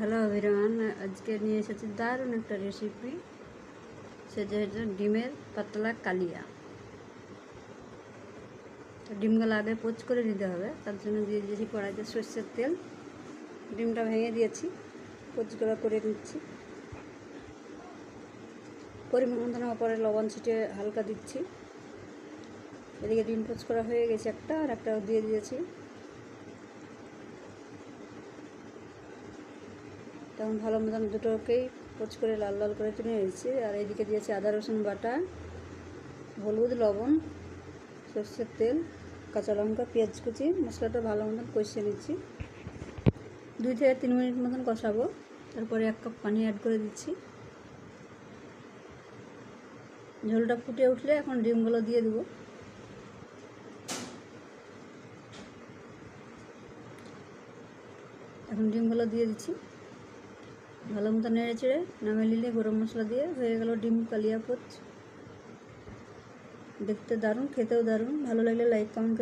Hello ভিরান আজকে নিয়ে এসেছি দারুণ একটা রেসিপি সেটা হচ্ছে ডিমের পাতলা কালিয়া। তো ডিমগুলো আগে পোচ করে নিতে হবে, তার জন্য দিয়ে দিয়েছি কড়াইতে সর্ষের তেল। ডিমটা ভেঙে দিয়েছি পোচ করা নিচ্ছি। পরিমাণ মতন পরে লবণ ছিটিয়ে হালকা দিচ্ছি। এদিকে ডিম পোচ করা হয়ে গেছে একটা, আর একটা দিয়ে দিয়েছি। তখন ভালো মতন দুটোকেই পোচ করে লাল লাল করে তুলে নিয়েছি আর এইদিকে দিয়েছি আদা, রসুন বাটা, হলুদ, লবণ, সর্ষের তেল, কাঁচা লঙ্কা, পেঁয়াজ কুচি, মশলাটা ভালো মতন কষিয়ে নিচ্ছি। দুই থেকে তিন মিনিট মতন কষাবো। তারপরে এক কাপ পানি অ্যাড করে দিচ্ছি। ঝোলটা ফুটে উঠলে এখন ডিমগুলো দিয়ে দেবো। এখন ডিমগুলো দিয়ে দিচ্ছি। ভালো মতো নেড়ে চেড়ে নামে নিলে গরম মশলা দিয়ে হয়ে গেল ডিম কালিয়া পোচ। দেখতে দারুণ, খেতেও দারুণ। ভালো লাগলে লাইক কমেন্ট